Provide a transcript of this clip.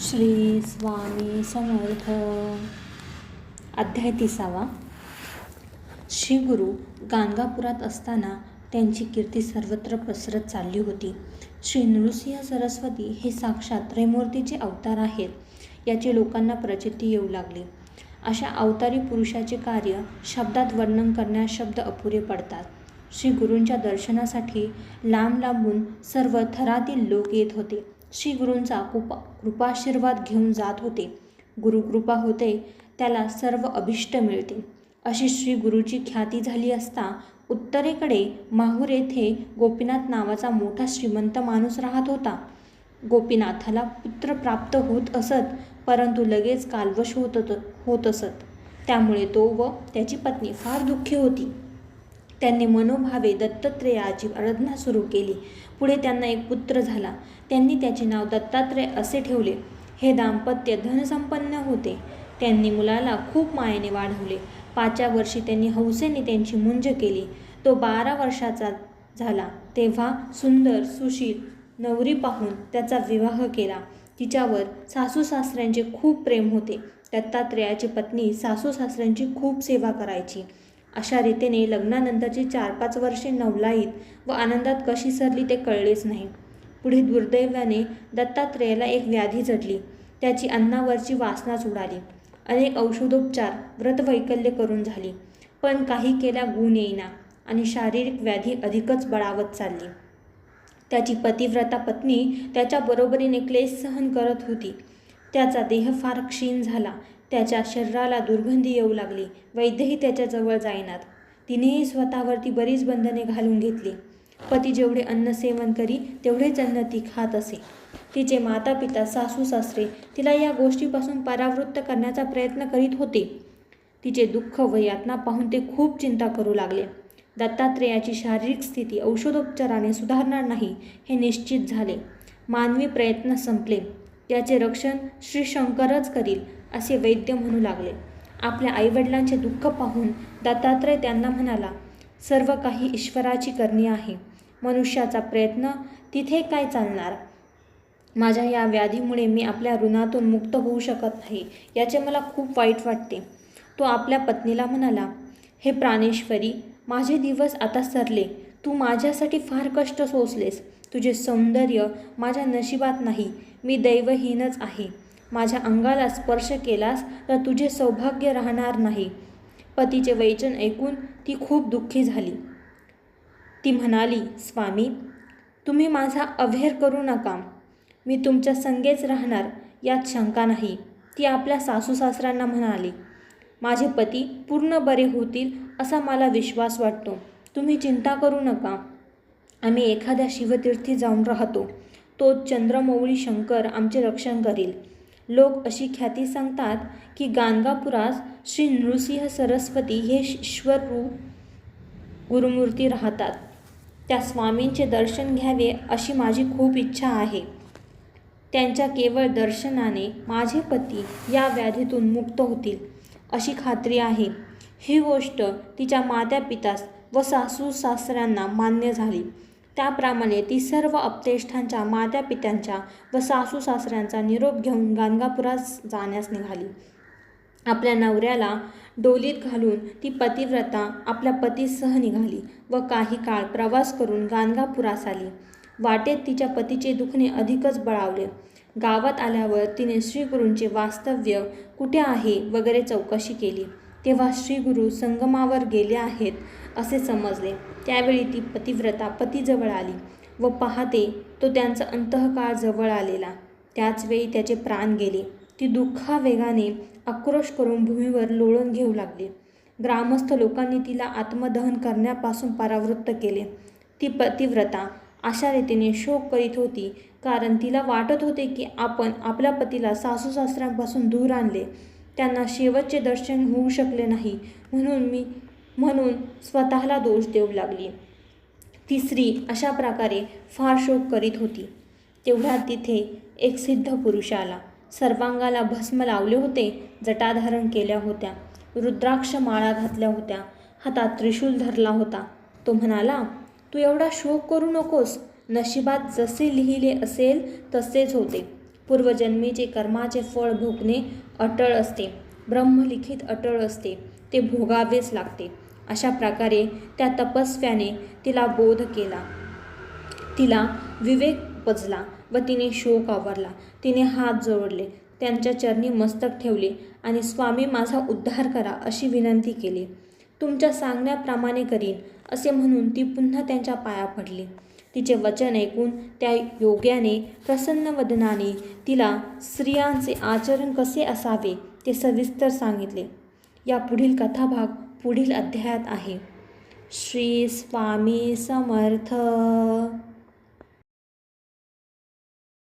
श्री स्वामी समर्थ. अध्याय तिसावा. श्री गुरु गाणगापुरात असताना त्यांची कीर्ती सर्वत्र पसरत चालली होती. श्री नृसिंह सरस्वती हे साक्षात त्रैमूर्तीचे अवतार आहेत याची लोकांना प्रचिती येऊ लागली. अशा अवतारी पुरुषाचे कार्य शब्दात वर्णन करण्यास शब्द अपुरे पडतात. श्री गुरूंच्या दर्शनासाठी लांब लांबून सर्व थरातील लोक येत होते. श्री गुरूंचा कृपा कृपाशीर्वाद घेऊन जात होते. गुरुकृपा होते त्याला सर्व अभिष्ट मिळते. अशी श्री गुरुची ख्याती झाली असता उत्तरेकडे माहूर येथे गोपीनाथ नावाचा मोठा श्रीमंत माणूस राहत होता. गोपीनाथाला पुत्र प्राप्त होत असत परंतु लगेच कालवश होत होत असत. त्यामुळे तो व त्याची पत्नी फार दुःखी होती. त्यांनी मनोभावे दत्तात्रेयाची आराधना सुरू केली. पुढे त्यांना एक पुत्र झाला. त्यांनी त्याचे नाव दत्तात्रेय असे ठेवले. हे दाम्पत्य धनसंपन्न होते. त्यांनी मुलाला खूप मायेने वाढवले. पाचव्या वर्षी त्यांनी हौसेने त्यांची मुंज केली. तो बारा वर्षाचा झाला. तेव्हा सुंदर सुशील नवरी पाहून त्याचा विवाह केला. तिच्यावर सासू सासऱ्यांचे खूप प्रेम होते. दत्तात्रेयाची पत्नी सासू सासऱ्यांची खूप सेवा करायची. अशा रीतीने लग्नानंतरची चार पाच वर्षे नवलाईत व आनंदात कशी सरली ते कळलेच नाही. पुढे दुर्दैवाने दत्तात्रेयाला एक व्याधी जडली. त्याची अन्नावरची वासनाच उडाली अनेक औषधोपचार व्रतवैकल्य करून झाली. पण काही केल्या गुण येईना आणि शारीरिक व्याधी अधिकच बळावत चालली. त्याची पतिव्रता पत्नी त्याच्या बरोबरीने क्लेश सहन करत होती. त्याचा देह फार क्षीण झाला. त्याच्या शरीराला दुर्गंधी येऊ लागली. वैद्यही त्याच्याजवळ जाईनात. तिनेही स्वतःवरती बरीच बंधने घालून घेतली. पती जेवढे अन्न सेवन करी तेवढेच अन्न ती खात असे. तिचे माता पिता सासू सासरे तिला या गोष्टीपासून परावृत्त करण्याचा प्रयत्न करीत होते. तिचे दुःख व यातना पाहून ते खूप चिंता करू लागले. दत्तात्रेयाची शारीरिक स्थिती औषधोपचाराने सुधारणार नाही हे निश्चित झाले. मानवी प्रयत्न संपले. त्याचे रक्षण श्री शंकरच करील. असे वैद्य म्हणू लागले. आपल्या आईवडिलांचे दुःख पाहून दत्तात्रय त्यांना म्हणाला सर्व काही ईश्वराची करणी आहे. मनुष्याचा प्रयत्न तिथे काय चालणार? माझ्या या व्याधीमुळे मी आपल्या ऋणातून मुक्त होऊ शकत नाही याचे मला खूप वाईट वाटते. तो आपल्या पत्नीला म्हणाला हे प्राणेश्वरी माझे दिवस आता सरले. तू माझ्यासाठी फार कष्ट सोसलेस. तुझे सौंदर्य माझ्या नशिबात नाही. मी दैवहीनच आहे. माझ्या अंगाला स्पर्श केलास तर तुझे सौभाग्य राहणार नाही. पतीचे वैचन ऐकून ती खूप दुःखी झाली. ती म्हणाली स्वामी तुम्ही माझा अव्हेर करू नका. मी तुमच्या संगेच राहणार यात शंका नाही. ती आपल्या सासू सासऱ्यांना म्हणाली माझे पती पूर्ण बरे होतील असा मला विश्वास वाटतो. तुम्ही चिंता करू नका. आम्ही एखाद्या शिवतीर्थी जाऊन राहतो. तो चंद्रमौळी शंकर आमचे रक्षण करील. लोक अशी ख्याती सांगतात की गाणगापुरात श्री नृसिंह सरस्वती हे ईश्वररूप गुरुमूर्ती राहतात. त्या स्वामींचे दर्शन घ्यावे अशी माझी खूप इच्छा आहे. त्यांच्या केवळ दर्शनाने माझे पती या व्याधीतून मुक्त होतील अशी खात्री आहे. ही गोष्ट तिच्या मात्या पितास व सासू सासऱ्यांना मान्य झाली. त्याप्रमाणे ती सर्व अपतेष्ठांच्या मात्या पित्यांच्या व सासू सासऱ्यांचा निरोप घेऊन गाणगापुरात जाण्यास निघाली. आपल्या नवऱ्याला डोलीत घालून ती पतिव्रता आपल्या पतीसह निघाली व काही काळ प्रवास करून गाणगापुरास आली. वाटेत तिच्या पतीचे दुखणे अधिकच बळावले. गावात आल्यावर तिने श्रीगुरूंचे वास्तव्य कुठे आहे वगैरे चौकशी केली. तेव्हा श्रीगुरू संगमावर गेले आहेत असे समजले. त्यावेळी ती पतिव्रता पतीजवळ आली व पाहते तो त्यांचा अंतःकाळ जवळ आलेला. त्याचवेळी त्याचे प्राण गेले. ती दुःखावेगाने आक्रोश करून भूमीवर लोळून घेऊ लागली. ग्रामस्थ लोकांनी तिला आत्मदहन करण्यापासून परावृत्त केले. ती पतिव्रता अशा रीतीने शोक करीत होती कारण तिला वाटत होते की आपण आपल्या पतीला सासू सासऱ्यांपासून दूर आणले. त्यांना शेवटचे दर्शन होऊ शकले नाही. म्हणून मी म्हणून स्वतःला दोष देऊ लागली. ती स्त्री अशा प्रकारे फार शोक करीत होती. तेवढ्या तिथे एक सिद्ध पुरुष आला. सर्वांगाला भस्म लावले होते जटाधारण केल्या होत्या रुद्राक्ष माळा घातल्या होत्या हातात त्रिशूल धरला होता. तो म्हणाला तू एवढा शोक करू नकोस. नशिबात जसे लिहिले असेल तसेच होते. पूर्वजन्मीचे कर्माचे फळ भोगणे अटळ असते ब्रह्मलिखित अटळ असते ते भोगावेच लागते. अशा प्रकारे त्या तपस्व्याने तिला बोध केला. तिला विवेक उपजला व तिने शोक आवरला. तिने हात जोडले त्यांच्या चरणी मस्तक ठेवले आणि स्वामी माझा उद्धार करा अशी विनंती केली. तुमच्या सांगण्याप्रमाणे करीन असे म्हणून ती पुन्हा त्यांच्या पाया पडली. तिचे वचन ऐकून त्या योग्याने प्रसन्न वदनाने तिला स्त्रियांचे आचरण कसे असावे ते सविस्तर सांगितले. या पुढील कथाभाग पुढील अध्यायात आहे. श्री स्वामी समर्थ.